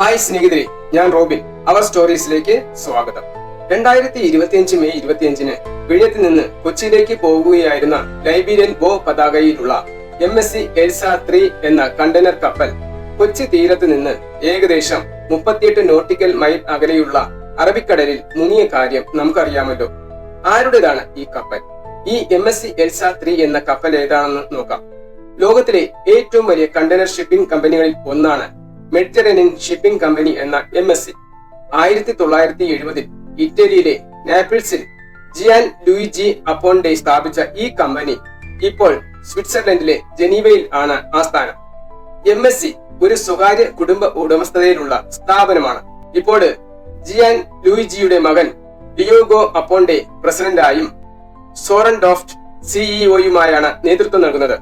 Hi സ്നേഹിതരെ. ഞാൻ Robin. അവർ സ്റ്റോറീസിലേക്ക് സ്വാഗതം. രണ്ടായിരത്തി ഇരുപത്തിയഞ്ച് മെയ് ഇരുപത്തിയഞ്ചിന് വിഴിഞ്ഞത്ത് നിന്ന് കൊച്ചിയിലേക്ക് പോവുകയായിരുന്ന ലൈബീരിയൻ ബോ പതാകയിലുള്ള M S C Elsa three എന്ന കണ്ടെയ്നർ കപ്പൽ കൊച്ചി തീരത്ത് നിന്ന് ഏകദേശം മുപ്പത്തിയെട്ട് നോട്ടിക്കൽ മൈൽ അകലെയുള്ള അറബിക്കടലിൽ മുങ്ങിയ കാര്യം നമുക്കറിയാമല്ലോ. ആരുടേതാണ് ഈ കപ്പൽ? ഈ M S C Elsa three എന്ന കപ്പൽ ഏതാണെന്ന് നോക്കാം. ലോകത്തിലെ ഏറ്റവും വലിയ കണ്ടെയ്നർ ഷിപ്പിംഗ് കമ്പനികളിൽ ഒന്നാണ് മെഡിറ്ററേനിയൻ ഷിപ്പിംഗ് കമ്പനി എന്ന എം എസ് സി ആയിരത്തി തൊള്ളായിരത്തി എഴുപതിൽ ഇറ്റലിയിലെ നാപ്പിൾസിൽ ജിയാൻ ലൂയിജി അപ്പോണ്ടെ സ്ഥാപിച്ച ഈ കമ്പനി ഇപ്പോൾ സ്വിറ്റ്സർലൻഡിലെ ജനീവയിൽ ആണ് ആസ്ഥാനം എം എസ് സി ഒരു സ്വകാര്യ കുടുംബ ഉടമസ്ഥതയിലുള്ള സ്ഥാപനമാണ്. ഇപ്പോൾ ജിയാൻ ലൂയിജിയുടെ മകൻ ഡിയോഗോ അപ്പോണ്ടെ പ്രസിഡന്റായും സോറൻ ഡോഫ്റ്റ് സിഇഒയുമായാണ് നേതൃത്വം നൽകുന്നത്.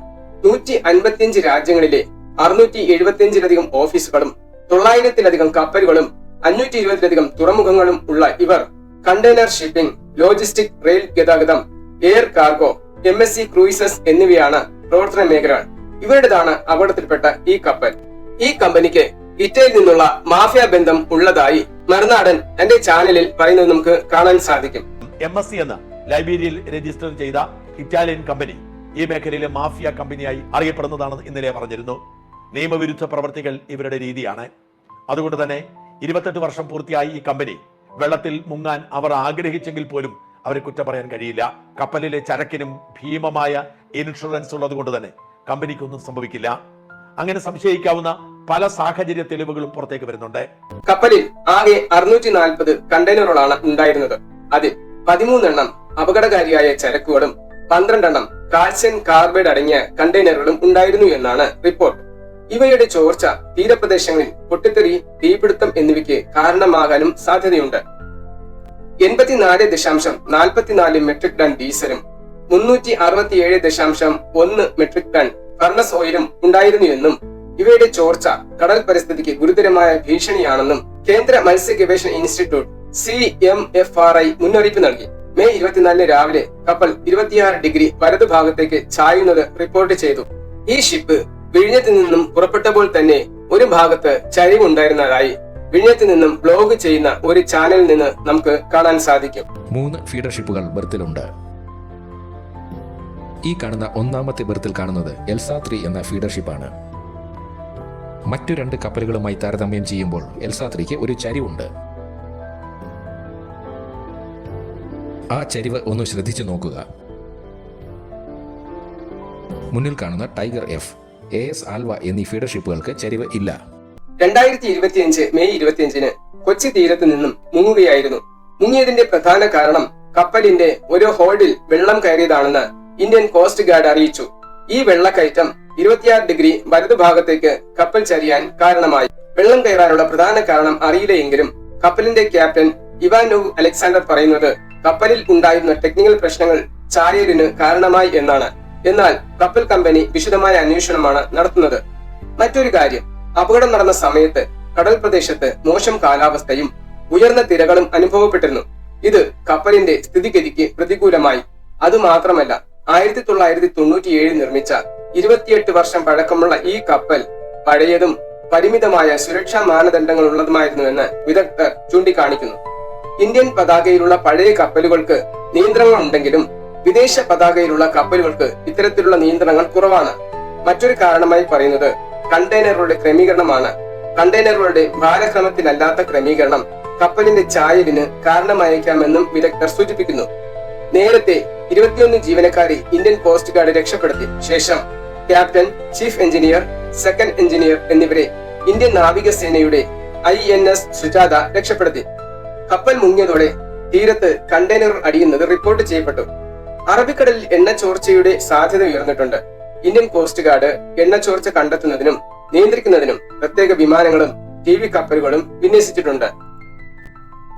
നൂറ്റി അൻപത്തിയഞ്ച് രാജ്യങ്ങളിലെ അറുന്നൂറ്റി എഴുപത്തിയഞ്ചിലധികം ഓഫീസുകളും തൊള്ളായിരത്തിലധികം കപ്പലുകളും അഞ്ഞൂറ്റി ഇരുപതിലധികം തുറമുഖങ്ങളും ഉള്ള ഇവർ കണ്ടെയ്നർ ഷിപ്പിംഗ് ലോജിസ്റ്റിക് റെയിൽ ഗതാഗതം air cargo M S C cruises എന്നിവയാണ് പ്രവർത്തന മേഖലകൾ. ഇവരുടേതാണ് അപകടത്തിൽപ്പെട്ട ഈ കപ്പൽ. ഈ കമ്പനിക്ക് ഇറ്റലിയിൽ നിന്നുള്ള മാഫിയ ബന്ധം ഉള്ളതായി മറുനാടൻ തന്റെ ചാനലിൽ പറയുന്നത് നമുക്ക് കാണാൻ സാധിക്കും. എം എസ് സി എന്ന ലൈബീരിയയിൽ രജിസ്റ്റർ ചെയ്ത ഇറ്റാലിയൻ കമ്പനി ഈ മേഖലയിലെ മാഫിയ കമ്പനിയായി അറിയപ്പെടുന്നതാണെന്ന് ഇന്നലെ പറഞ്ഞിരുന്നു. നിയമവിരുദ്ധ പ്രവർത്തികൾ ഇവരുടെ രീതിയാണ്. അതുകൊണ്ട് തന്നെ ഇരുപത്തെട്ട് വർഷം പൂർത്തിയായി ഈ കമ്പനി. വെള്ളത്തിൽ മുങ്ങാൻ അവർ ആഗ്രഹിച്ചെങ്കിൽ പോലും അവരെ കുറ്റം പറയാൻ കഴിയില്ല. കപ്പലിലെ ചരക്കിനും ഭീമമായ ഇൻഷുറൻസ് ഉള്ളത് കൊണ്ട് തന്നെ കമ്പനിക്കൊന്നും സംഭവിക്കില്ല. അങ്ങനെ സംശയിക്കാവുന്ന പല സാഹചര്യ തെളിവുകളും പുറത്തേക്ക് വരുന്നുണ്ട്. കപ്പലിൽ ആകെ അറുന്നൂറ്റി നാൽപ്പത് കണ്ടെയ്നറുകളാണ് ഉണ്ടായിരുന്നത്. അതിൽ പതിമൂന്നെണ്ണം അപകടകാരിയായ ചരക്കുകളും പന്ത്രണ്ടെണ്ണം കാൽസ്യം കാർബൈഡ് അടങ്ങിയ കണ്ടെയ്നറുകളും ഉണ്ടായിരുന്നു എന്നാണ് റിപ്പോർട്ട്. ഇവയുടെ ചോർച്ച തീരപ്രദേശങ്ങളിൽ പൊട്ടിത്തെറി തീപിടുത്തം എന്നിവയ്ക്ക് കാരണമാകാനും സാധ്യതയുണ്ട്. എൺപത്തിനാല് ദശാംശം നാൽപ്പത്തിനാല് മെട്രിക് ടൺ ഡീസലും മുന്നൂറ്റി അറുപത്തിയേഴ് ദശാംശം ഒന്ന് മെട്രിക് ടൺ ഫർണസ് ഓയിലും ഉണ്ടായിരുന്നുവെന്നും ഇവയുടെ ചോർച്ച കടൽ പരിസ്ഥിതിക്ക് ഗുരുതരമായ ഭീഷണിയാണെന്നും കേന്ദ്ര മത്സ്യ ഗവേഷണ institute C M F R I മുന്നറിയിപ്പ് നൽകി. മെയ് ഇരുപത്തിനാലിന് രാവിലെ കപ്പൽ ഇരുപത്തിയാറ് ഡിഗ്രി വലതുഭാഗത്തേക്ക് ചായുന്നത് റിപ്പോർട്ട് ചെയ്തു. ഈ ഷിപ്പ് വിഴിഞ്ഞത്ത് നിന്നും പുറപ്പെട്ടപ്പോൾ തന്നെ ഒരു ഭാഗത്ത് ചരിവുണ്ടായിരുന്നതായി വിഴിഞ്ഞത്തു നിന്നും ബ്ലോഗ് ചെയ്യുന്ന ഒരു ചാനലിൽ നിന്ന് നമുക്ക് കാണാൻ സാധിക്കും. മൂന്ന് ഫീഡർഷിപ്പുകൾ ബർത്തിലുണ്ട്. ഈ കാണുന്ന ഒന്നാമത്തെ ബർത്തിൽ കാണുന്നത് എൽസാത്രി ത്രീ എന്ന ഫീഡർഷിപ്പ് ആണ്. മറ്റു രണ്ട് കപ്പലുകളുമായി താരതമ്യം ചെയ്യുമ്പോൾ എൽസാത്രിക്ക് ഒരു ചരിവുണ്ട്. ആ ചരിവ് ഒന്ന് ശ്രദ്ധിച്ചു നോക്കുക. മുന്നിൽ കാണുന്ന tiger F. A S Alva എന്നീ ഫീഡർഷിപ്പുകൾക്ക് ചരിവ് ഇല്ല. രണ്ടായിരത്തി ഇരുപത്തിയഞ്ച് മെയ് ഇരുപത്തിയഞ്ചിന് കൊച്ചി തീരത്ത് നിന്നും മുങ്ങുകയായിരുന്നു. മുങ്ങിയതിന്റെ പ്രധാന കാരണം കപ്പലിന്റെ ഒരു ഹോൾഡിൽ വെള്ളം കയറിയതാണെന്ന് ഇന്ത്യൻ കോസ്റ്റ് ഗാർഡ് അറിയിച്ചു. ഈ വെള്ളക്കയറ്റം ഇരുപത്തിയാറ് ഡിഗ്രി വലതുഭാഗത്തേക്ക് കപ്പൽ ചരിയാൻ കാരണമായി. വെള്ളം കയറാനുള്ള പ്രധാന കാരണം അറിയില്ലെങ്കിലും കപ്പലിന്റെ ക്യാപ്റ്റൻ ഇവാനോവ് അലക്സാണ്ടർ പറയുന്നത് കപ്പലിൽ ഉണ്ടായിരുന്ന ടെക്നിക്കൽ പ്രശ്നങ്ങൾ ചാരിയലിന് കാരണമായി എന്നാണ്. എന്നാൽ കപ്പൽ കമ്പനി വിശദമായ അന്വേഷണമാണ് നടത്തുന്നത്. മറ്റൊരു കാര്യം അപകടം നടന്ന സമയത്ത് കടൽ പ്രദേശത്ത് മോശം കാലാവസ്ഥയും ഉയർന്ന തിരകളും അനുഭവപ്പെട്ടിരുന്നു. ഇത് കപ്പലിന്റെ സ്ഥിതിഗതിക്ക് പ്രതികൂലമായി. അതുമാത്രമല്ല ആയിരത്തി തൊള്ളായിരത്തി തൊണ്ണൂറ്റിയേഴിൽ നിർമ്മിച്ച ഇരുപത്തിയെട്ട് വർഷം പഴക്കമുള്ള ഈ കപ്പൽ പഴയതും പരിമിതമായ സുരക്ഷാ മാനദണ്ഡങ്ങൾ ഉള്ളതുമായിരുന്നുവെന്ന് വിദഗ്ധർ ചൂണ്ടിക്കാണിക്കുന്നു. ഇന്ത്യൻ പതാകയിലുള്ള പഴയ കപ്പലുകൾക്ക് നിയന്ത്രണങ്ങൾ ഉണ്ടെങ്കിലും വിദേശ പതാകയിലുള്ള കപ്പലുകൾക്ക് ഇത്തരത്തിലുള്ള നിയന്ത്രണങ്ങൾ കുറവാണ്. മറ്റൊരു കാരണമായി പറയുന്നത് കണ്ടെയ്നറുകളുടെ ക്രമീകരണമാണ്. കണ്ടെയ്നറുകളുടെ ഭാരക്രമത്തിലല്ലാത്ത ക്രമീകരണം കപ്പലിന്റെ ചായലിന് കാരണമായേക്കാമെന്നും വിദഗ്ധർ സൂചിപ്പിക്കുന്നു. നേരത്തെ ഇരുപത്തിയൊന്ന് ജീവനക്കാരെ ഇന്ത്യൻ കോസ്റ്റ് ഗാർഡ് രക്ഷപ്പെടുത്തി. ശേഷം captain chief engineer second engineer എന്നിവരെ ഇന്ത്യൻ നാവികസേനയുടെ ഐ എൻ എസ് സുജാത രക്ഷപ്പെടുത്തി. കപ്പൽ മുങ്ങിയതോടെ തീരത്ത് കണ്ടെയ്നർ അടിയുന്നത് റിപ്പോർട്ട് ചെയ്യപ്പെട്ടു. അറബിക്കടലിൽ എണ്ണ ചോർച്ചയുടെ സാധ്യത ഉയർന്നിട്ടുണ്ട്. ഇന്ത്യൻ കോസ്റ്റ് ഗാർഡ് എണ്ണ ചോർച്ച കണ്ടെത്തുന്നതിനും നിയന്ത്രിക്കുന്നതിനും പ്രത്യേക വിമാനങ്ങളും ടി വി കപ്പലുകളും വിന്യസിച്ചിട്ടുണ്ട്.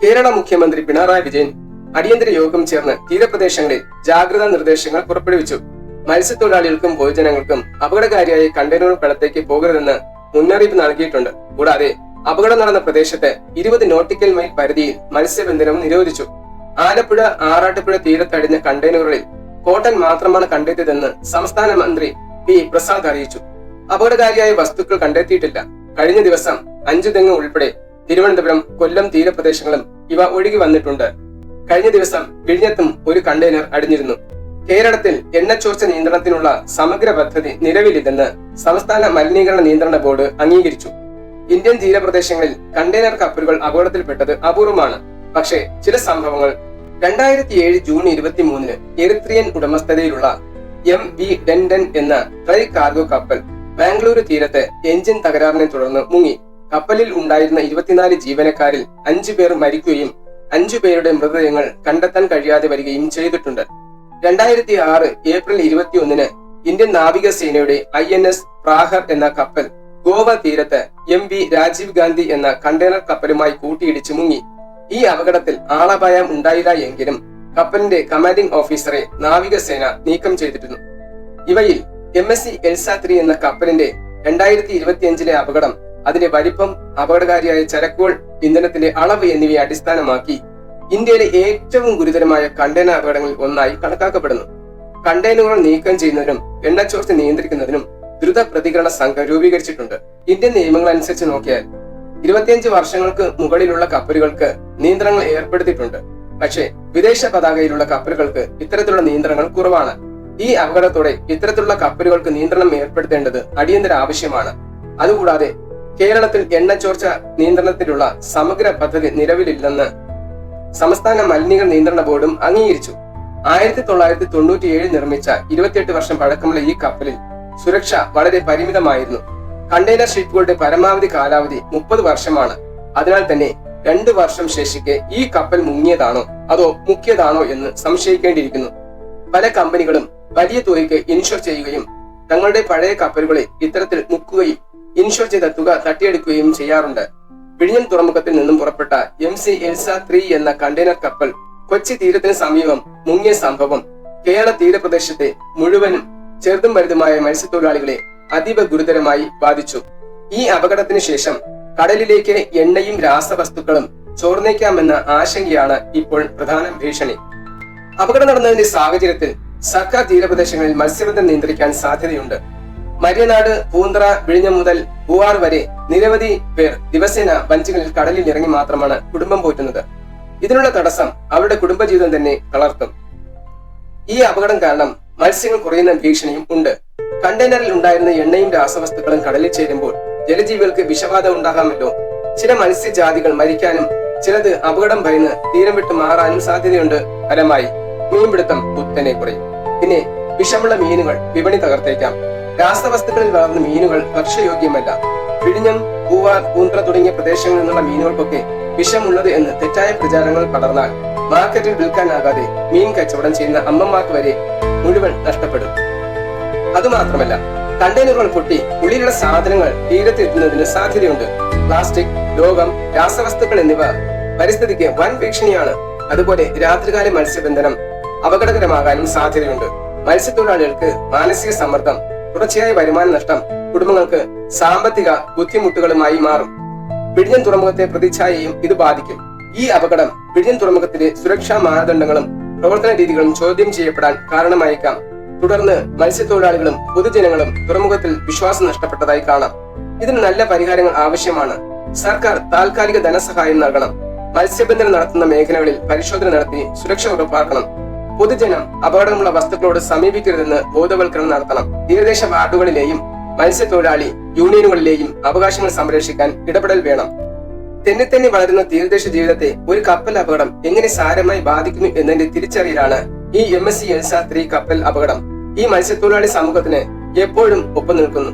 കേരള മുഖ്യമന്ത്രി പിണറായി വിജയൻ അടിയന്തര യോഗം ചേർന്ന് തീരപ്രദേശങ്ങളിൽ ജാഗ്രതാ നിർദ്ദേശങ്ങൾ പുറപ്പെടുവിച്ചു. മത്സ്യത്തൊഴിലാളികൾക്കും പൊതുജനങ്ങൾക്കും അപകടകാരിയായ കണ്ടെയ്നർ കടത്തേക്ക് പോകരുതെന്ന് മുന്നറിയിപ്പ് നൽകിയിട്ടുണ്ട്. കൂടാതെ അപകടം നടന്ന പ്രദേശത്ത് ഇരുപത് നോട്ടിക്കൽ മൈൽ പരിധിയിൽ മത്സ്യബന്ധനം നിരോധിച്ചു. ആലപ്പുഴ ആറാട്ടുപുഴ തീരത്തടിഞ്ഞ കണ്ടെയ്നറുകളിൽ കോട്ടൺ മാത്രമാണ് കണ്ടെത്തിയതെന്ന് സംസ്ഥാന മന്ത്രി പി. പ്രസാദ് അറിയിച്ചു. അപകടകാരിയായ വസ്തുക്കൾ കണ്ടെത്തിയിട്ടില്ല. കഴിഞ്ഞ ദിവസം അഞ്ചു തെങ്ങ് ഉൾപ്പെടെ തിരുവനന്തപുരം കൊല്ലം തീരപ്രദേശങ്ങളും ഇവ ഒഴുകി വന്നിട്ടുണ്ട്. കഴിഞ്ഞ ദിവസം വിഴിഞ്ഞത്തും ഒരു കണ്ടെയ്നർ അടിഞ്ഞിരുന്നു. കേരളത്തിൽ എണ്ണച്ചോർച്ച നിയന്ത്രണത്തിനുള്ള സമഗ്ര പദ്ധതി നിലവിലില്ലെന്ന് സംസ്ഥാന മലിനീകരണ നിയന്ത്രണ ബോർഡ് അംഗീകരിച്ചു. ഇന്ത്യൻ തീരപ്രദേശങ്ങളിൽ കണ്ടെയ്നർ കപ്പലുകൾ അപകടത്തിൽപ്പെട്ടത് അപൂർവമാണ്. പക്ഷേ ചില സംഭവങ്ങൾ. രണ്ടായിരത്തി ഏഴ് ജൂൺ ഇരുപത്തി മൂന്നിന് എറിത്രിയൻ ഉടമസ്ഥതയിലുള്ള എം വി ഡെൻഡൻ എന്ന ട്രൈ കാർഗോ കപ്പൽ ബാംഗ്ലൂരു തീരത്ത് എഞ്ചിൻ തകരാറിനെ തുടർന്ന് മുങ്ങി. കപ്പലിൽ ഉണ്ടായിരുന്ന ഇരുപത്തിനാല് ജീവനക്കാരിൽ അഞ്ചു പേർ മരിക്കുകയും അഞ്ചു പേരുടെ മൃതദേഹങ്ങൾ കണ്ടെത്താൻ കഴിയാതെ വരികയും ചെയ്തിട്ടുണ്ട്. രണ്ടായിരത്തി ആറ് ഏപ്രിൽ ഇരുപത്തിയൊന്നിന് ഇന്ത്യൻ നാവികസേനയുടെ ഐ എൻ എസ് പ്രാഹർ എന്ന കപ്പൽ ഗോവ തീരത്ത് എം വി രാജീവ് ഗാന്ധി എന്ന കണ്ടെയ്നർ കപ്പലുമായി കൂട്ടിയിടിച്ച് മുങ്ങി. ഈ അപകടത്തിൽ ആളപായം ഉണ്ടായില്ല എങ്കിലും കപ്പലിന്റെ കമാൻഡിംഗ് ഓഫീസറെ നാവികസേന നീക്കം ചെയ്തിരുന്നു. ഇവയിൽ M S C Elsa three എന്ന കപ്പലിന്റെ രണ്ടായിരത്തി ഇരുപത്തിയഞ്ചിലെ അപകടം അതിന്റെ വലിപ്പം അപകടകാരിയായ ചരക്കുകൾ ഇന്ധനത്തിന്റെ അളവ് എന്നിവയെ അടിസ്ഥാനമാക്കി ഇന്ത്യയിലെ ഏറ്റവും ഗുരുതരമായ കണ്ടെയ്നർ അപകടങ്ങളിൽ ഒന്നായി കണക്കാക്കപ്പെടുന്നു. കണ്ടെയ്നറുകൾ നീക്കം ചെയ്യുന്നതിനും എണ്ണച്ചോർച്ച നിയന്ത്രിക്കുന്നതിനും ദ്രുത പ്രതികരണ സംഘം രൂപീകരിച്ചിട്ടുണ്ട്. ഇന്ത്യൻ നിയമങ്ങൾ അനുസരിച്ച് നോക്കിയാൽ ഇരുപത്തിയഞ്ച് വർഷങ്ങൾക്ക് മുകളിലുള്ള കപ്പലുകൾക്ക് നിയന്ത്രണങ്ങൾ ഏർപ്പെടുത്തിയിട്ടുണ്ട്. പക്ഷേ വിദേശ പതാകയിലുള്ള കപ്പലുകൾക്ക് ഇത്തരത്തിലുള്ള നിയന്ത്രണങ്ങൾ കുറവാണ്. ഈ അപകടത്തോടെ ഇത്തരത്തിലുള്ള കപ്പലുകൾക്ക് നിയന്ത്രണം ഏർപ്പെടുത്തേണ്ടത് അടിയന്തര ആവശ്യമാണ്. അതുകൂടാതെ കേരളത്തിൽ എണ്ണച്ചോർച്ച നിയന്ത്രണത്തിലുള്ള സമഗ്ര പദ്ധതി നിലവിലില്ലെന്ന് സംസ്ഥാന മലിനീകരണ നിയന്ത്രണ ബോർഡും അംഗീകരിച്ചു. ആയിരത്തി തൊള്ളായിരത്തി തൊണ്ണൂറ്റിയേഴിൽ നിർമ്മിച്ച ഇരുപത്തിയെട്ട് വർഷം പഴക്കമുള്ള ഈ കപ്പലിൽ സുരക്ഷ വളരെ പരിമിതമായിരുന്നു. കണ്ടെയ്നർ ഷിപ്പുകളുടെ പരമാവധി കാലാവധി മുപ്പത് വർഷമാണ്. അതിനാൽ തന്നെ രണ്ട് വർഷം ശേഷിക്കെ ഈ കപ്പൽ മുങ്ങിയതാണോ അതോ മുക്കിയതാണോ എന്ന് സംശയിക്കേണ്ടിയിരിക്കുന്നു. പല കമ്പനികളും വലിയ തുകയ്ക്ക് ഇൻഷുർ ചെയ്യുകയും തങ്ങളുടെ പഴയ കപ്പലുകളെ ഇത്തരത്തിൽ മുക്കുകയും ഇൻഷുർ ചെയ്ത തുക തട്ടിയെടുക്കുകയും ചെയ്യാറുണ്ട്. വിഴിഞ്ഞം തുറമുഖത്തിൽ നിന്നും പുറപ്പെട്ട എം സി എൽസ ത്രീ എന്ന കണ്ടെയ്നർ കപ്പൽ കൊച്ചി തീരത്തിന് സമീപം മുങ്ങിയ സംഭവം കേരള തീരപ്രദേശത്തെ മുഴുവനും ചെറുതും വലുതുമായ മത്സ്യത്തൊഴിലാളികളെ അതീവ ഗുരുതരമായി ബാധിച്ചു. ഈ അപകടത്തിന് ശേഷം കടലിലേക്ക് എണ്ണയും രാസവസ്തുക്കളും ചോർന്നേക്കാമെന്ന ആശങ്കയാണ് ഇപ്പോൾ പ്രധാന ഭീഷണി. അപകടം നടന്നതിന്റെ സാഹചര്യത്തിൽ സർക്കാർ തീരപ്രദേശങ്ങളിൽ മത്സ്യബന്ധം നിയന്ത്രിക്കാൻ സാധ്യതയുണ്ട്. മര്യനാട് പൂന്തറ വിഴിഞ്ഞം മുതൽ പൂവാർ വരെ നിരവധി പേർ ദിവസേന വഞ്ചികളിൽ കടലിൽ ഇറങ്ങി മാത്രമാണ് കുടുംബം പോറ്റുന്നത്. ഇതിനുള്ള തടസ്സം അവരുടെ കുടുംബജീവിതം തന്നെ തളർത്തും. ഈ അപകടം കാരണം മത്സ്യങ്ങൾ കുറയുന്ന ഭീഷണിയും ഉണ്ട്. കണ്ടെയ്നറിൽ ഉണ്ടായിരുന്ന എണ്ണയും രാസവസ്തുക്കളും കടലിൽ ചേരുമ്പോൾ ജലജീവികൾക്ക് വിഷബാധ ഉണ്ടാകാമല്ലോ. ചില മത്സ്യജാതികൾ മരിക്കാനും ചിലത് അപകടം ഭയന്ന് തീരം വിട്ട് മാറാനും സാധ്യതയുണ്ട്. ഫലമായി മീൻപിടുത്തം കുത്തനെ കുറയും. പിന്നെ വിഷമുള്ള മീനുകൾ വിപണി തകർത്തേക്കാം. രാസവസ്തുക്കളിൽ വളർന്ന മീനുകൾ ഭക്ഷ്യയോഗ്യമല്ല. വിഴിഞ്ഞം പൂവാർ പൂന്ത്ര തുടങ്ങിയ പ്രദേശങ്ങളിൽ നിന്നുള്ള മീനുകൾക്കൊക്കെ വിഷമുള്ളത് എന്ന് തെറ്റായ പ്രചാരങ്ങൾ പടർന്നാൽ മാർക്കറ്റിൽ വിൽക്കാനാകാതെ മീൻ കച്ചവടം ചെയ്യുന്ന അമ്മമാർക്ക് വരെ മുഴുവൻ നഷ്ടപ്പെടും. അതുമാത്രമല്ല കണ്ടെയ്നറുകൾ പൊട്ടി ഉള്ളിലുള്ള സാധനങ്ങൾ തീരത്തെത്തുന്നതിന് സാധ്യതയുണ്ട്. പ്ലാസ്റ്റിക് ലോകം രാസവസ്തുക്കൾ എന്നിവ പരിസ്ഥിതിക്ക് വൻ ഭീഷണിയാണ്. അതുപോലെ രാത്രികാല മത്സ്യബന്ധനം അപകടകരമാകാനും സാധ്യതയുണ്ട്. മത്സ്യത്തൊഴിലാളികൾക്ക് മാനസിക സമ്മർദ്ദം തുടർച്ചയായ വരുമാന നഷ്ടം കുടുംബങ്ങൾക്ക് സാമ്പത്തിക ബുദ്ധിമുട്ടുകളുമായി മാറും. പിടിഞ്ഞൻ തുറമുഖത്തെ പ്രതിച്ഛായയും ഇത് ബാധിക്കും. ഈ അപകടം പിടിഞ്ഞൻ തുറമുഖത്തിലെ സുരക്ഷാ മാനദണ്ഡങ്ങളും പ്രവർത്തന രീതികളും ചോദ്യം ചെയ്യപ്പെടാൻ കാരണമായേക്കാം. തുടർന്ന് മത്സ്യത്തൊഴിലാളികളും പൊതുജനങ്ങളും തുറമുഖത്തിൽ വിശ്വാസം നഷ്ടപ്പെട്ടതായി കാണാം. ഇതിന് നല്ല പരിഹാരങ്ങൾ ആവശ്യമാണ്. സർക്കാർ താൽക്കാലിക ധനസഹായം നൽകണം. മത്സ്യബന്ധനം നടത്തുന്ന മേഖലകളിൽ പരിശോധന നടത്തി സുരക്ഷ ഉറപ്പാക്കണം. പൊതുജനം അപകടമുള്ള വസ്തുക്കളോട് സമീപിക്കരുതെന്ന് ബോധവൽക്കരണം നടത്തണം. തീരദേശ വാർഡുകളിലെയും മത്സ്യത്തൊഴിലാളി യൂണിയനുകളിലെയും അവകാശങ്ങൾ സംരക്ഷിക്കാൻ ഇടപെടൽ വേണം. തെന്നിത്തെന്നി വളരുന്ന തീരദേശ ജീവിതത്തെ ഒരു കപ്പൽ അപകടം എങ്ങനെ സാരമായി ബാധിക്കുന്നു എന്നതിന്റെ തിരിച്ചറിയലാണ് ഈ M S C Elsa three കപ്പൽ അപകടം ഈ മത്സ്യത്തൊഴിലാളി സമൂഹത്തിന് എപ്പോഴും ഒപ്പം നിൽക്കുന്നു.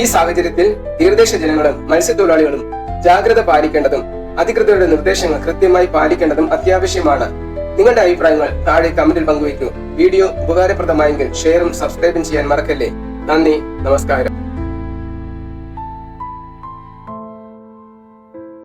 ഈ സാഹചര്യത്തിൽ തീരദേശ ജനങ്ങളും മത്സ്യത്തൊഴിലാളികളും ജാഗ്രത പാലിക്കേണ്ടതും അധികൃതരുടെ നിർദ്ദേശങ്ങൾ കൃത്യമായി പാലിക്കേണ്ടതും അത്യാവശ്യമാണ്. നിങ്ങളുടെ അഭിപ്രായങ്ങൾ താഴെ കമന്റിൽ പങ്കുവയ്ക്കൂ. വീഡിയോ ഉപകാരപ്രദമായെങ്കിൽ ഷെയറും സബ്സ്ക്രൈബും ചെയ്യാൻ മറക്കല്ലേ. നന്ദി നമസ്കാരം.